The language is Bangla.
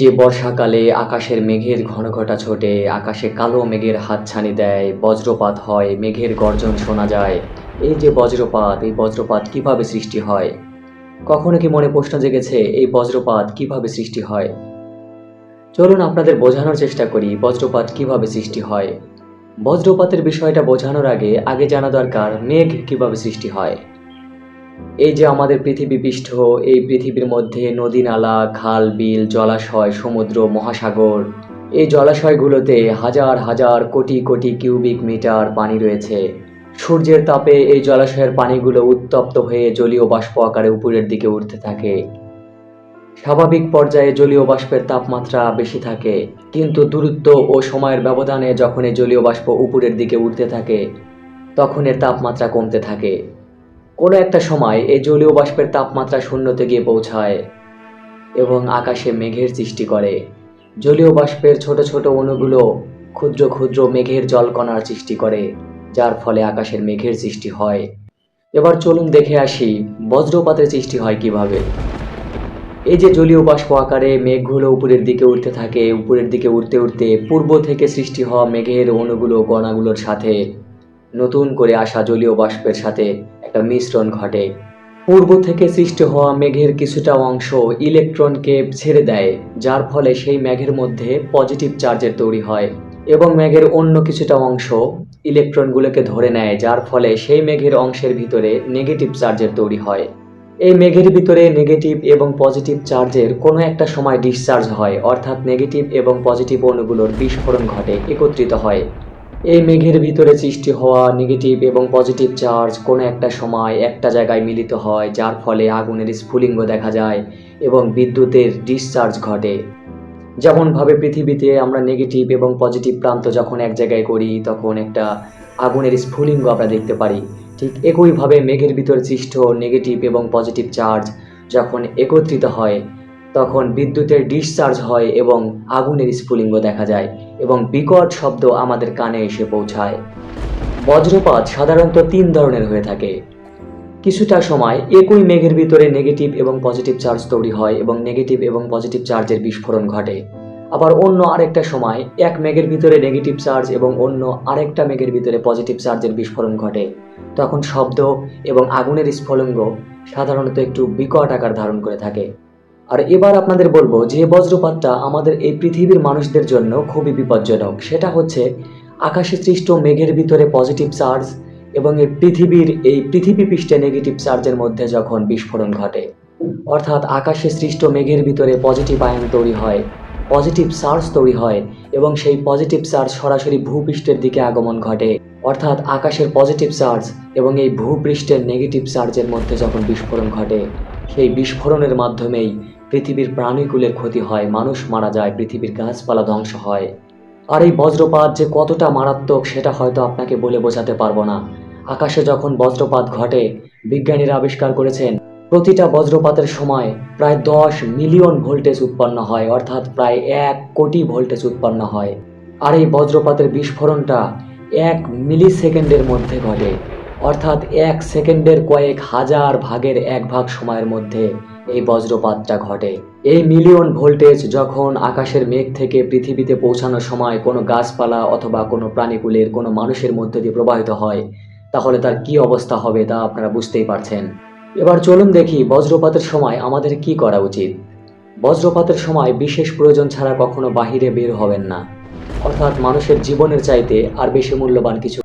যে বর্ষাকালে আকাশের মেঘের ঘন ঘটা ছোটে, আকাশে কালো মেঘের হাতছানি দেয়, বজ্রপাত হয়, মেঘের গর্জন শোনা যায়। এই যে বজ্রপাত, এই বজ্রপাত কীভাবে সৃষ্টি হয়? কখনো কি মনে প্রশ্ন জেগেছে, এই বজ্রপাত কীভাবে সৃষ্টি হয়? চলুন আপনাদের বোঝানোর চেষ্টা করি, বজ্রপাত কীভাবে সৃষ্টি হয়। বজ্রপাতের বিষয়টা বোঝানোর আগে আগে জানা দরকার, মেঘ কীভাবে সৃষ্টি হয়। এই যে আমাদের পৃথিবী পৃষ্ঠ, এই পৃথিবীর মধ্যে নদী নালা খাল, বিল, জলাশয়, সমুদ্র, মহাসাগর, এই জলাশয়গুলোতে হাজার হাজার কোটি কোটি কিউবিক মিটার পানি রয়েছে। সূর্যের তাপে এই জলাশয়ের পানিগুলো উত্তপ্ত হয়ে জলীয় বাষ্প আকারে উপরের দিকে উঠতে থাকে। স্বাভাবিক পর্যায়ে জলীয় বাষ্পের তাপমাত্রা বেশি থাকে, কিন্তু দূরত্ব ও সময়ের ব্যবধানে যখন এই জলীয় বাষ্প উপরের দিকে উঠতে থাকে, তখন এর তাপমাত্রা কমতে থাকে। কোনো একটা সময় এই জলীয় বাষ্পের তাপমাত্রা শূন্যতে গিয়ে পৌঁছায় এবং আকাশে মেঘের সৃষ্টি করে। জলীয় বাষ্পের ছোট ছোট অণুগুলো ক্ষুদ্র ক্ষুদ্র মেঘের জলকণার সৃষ্টি করে, যার ফলে আকাশের মেঘের সৃষ্টি হয়। এবার চলুন দেখে আসি বজ্রপাতের সৃষ্টি হয় কীভাবে। এই যে জলীয় বাষ্প আকারে মেঘগুলো উপরের দিকে উঠতে থাকে, উপরের দিকে উঠতে উঠতে পূর্ব থেকে সৃষ্টি হওয়া মেঘের অণুগুলো, কণাগুলোর সাথে নতুন করে আসা জলীয় বাষ্পের সাথে একটা মিশ্রণ ঘটে। পূর্ব থেকে সৃষ্টি হওয়া মেঘের কিছুটা অংশ ইলেকট্রনকে ছেড়ে দেয়, যার ফলে সেই মেঘের মধ্যে পজিটিভ চার্জের তৈরি হয় এবং মেঘের অন্য কিছুটা অংশ ইলেকট্রনগুলোকে ধরে নেয়, যার ফলে সেই মেঘের অংশের ভিতরে নেগেটিভ চার্জের তৈরি হয়। এই মেঘের ভিতরে নেগেটিভ এবং পজিটিভ চার্জের কোনো একটা সময় ডিসচার্জ হয়, অর্থাৎ নেগেটিভ এবং পজিটিভ অণুগুলোর বিস্ফোরণ ঘটে, একত্রিত হয়। এই মেঘের ভিতরে সৃষ্টি হওয়া নেগেটিভ এবং পজিটিভ চার্জ কোনো একটা সময় একটা জায়গায় মিলিত হয়, যার ফলে আগুনের স্ফুলিঙ্গ দেখা যায় এবং বিদ্যুতের ডিসচার্জ ঘটে। যেমনভাবে পৃথিবীতে আমরা নেগেটিভ এবং পজিটিভ প্রান্ত যখন এক জায়গায় করি, তখন একটা আগুনের স্ফুলিঙ্গ আমরা দেখতে পারি। ঠিক একইভাবে মেঘের ভিতর সৃষ্ট নেগেটিভ এবং পজিটিভ চার্জ যখন একত্রিত হয় তখন বিদ্যুতের ডিসচার্জ হয় এবং আগুনের স্ফুলিঙ্গ দেখা যায় এবং বিকট শব্দ আমাদের কানে এসে পৌঁছায়। বজ্রপাত সাধারণত তিন ধরনের হয়ে থাকে। কিছুটা সময় একই মেঘের ভিতরে নেগেটিভ এবং পজিটিভ চার্জ তৈরি হয় এবং নেগেটিভ এবং পজিটিভ চার্জের বিস্ফোরণ ঘটে। আবার অন্য আরেকটা সময় এক মেঘের ভিতরে নেগেটিভ চার্জ এবং অন্য আরেকটা মেঘের ভিতরে পজিটিভ চার্জের বিস্ফোরণ ঘটে। তখন শব্দ এবং আগুনের স্ফুলিঙ্গ সাধারণত একটু বিকট আকার ধারণ করে থাকে। আর এবার আপনাদের বলব যে বজ্রপাতটা আমাদের এই পৃথিবীর মানুষদের জন্য খুবই বিপজ্জনক। সেটা হচ্ছে আকাশে সৃষ্ট মেঘের ভিতরে পজিটিভ চার্জ এবং এই পৃথিবীর, এই পৃথিবী পৃষ্ঠে নেগেটিভ চার্জের মধ্যে যখন বিস্ফোরণ ঘটে, অর্থাৎ আকাশে সৃষ্ট মেঘের ভিতরে পজিটিভ আয়ন তৈরি হয় পজিটিভ চার্জ তৈরি হয় এবং সেই পজিটিভ চার্জ সরাসরি ভূপৃষ্ঠের দিকে আগমন ঘটে, অর্থাৎ আকাশের পজিটিভ চার্জ এবং এই ভূপৃষ্ঠের নেগেটিভ চার্জের মধ্যে যখন বিস্ফোরণ ঘটে, সেই বিস্ফোরণের মাধ্যমেই পৃথিবীর প্রাণীকুলের ক্ষতি হয়, মানুষ মারা যায়, পৃথিবীর গাছপালা ধ্বংস হয়। আর এই বজ্রপাত যে কতটা মারাত্মক, সেটা হয়তো আপনাকে বলে বোঝাতে পারব না। আকাশে যখন বজ্রপাত ঘটে, বিজ্ঞানীরা আবিষ্কার করেছেন, প্রতিটা বজ্রপাতের সময় প্রায় দশ মিলিয়ন ভোল্টেজ উৎপন্ন হয়, অর্থাৎ প্রায় এক কোটি ভোল্টেজ উৎপন্ন হয়। আর এই বজ্রপাতের বিস্ফোরণটা এক মিলি সেকেন্ডের মধ্যে ঘটে, অর্থাৎ এক সেকেন্ডের কয়েক হাজার ভাগের এক ভাগ সময়ের মধ্যে। এই বজ্রপাতটা ঘটে। এই মিলিয়ন ভোল্টেজ যখন আকাশের মেঘ থেকে পৃথিবীতে পৌঁছানোর সময় কোনো গাছপালা অথবা কোনো প্রাণীকুলের কোনো মানুষের মধ্যে দিয়ে প্রবাহিত হয়, তাহলে তার কি অবস্থা হবে তা আপনারা বুঝতেই পারছেন। এবার চলুন দেখি বজ্রপাতের সময় আমাদের কি করা উচিত। বজ্রপাতের সময় বিশেষ প্রয়োজন ছাড়া কখনো বাহিরে বের হবেন না। অর্থাৎ মানুষের জীবনের চাইতে আর বেশি মূল্যবান কিছু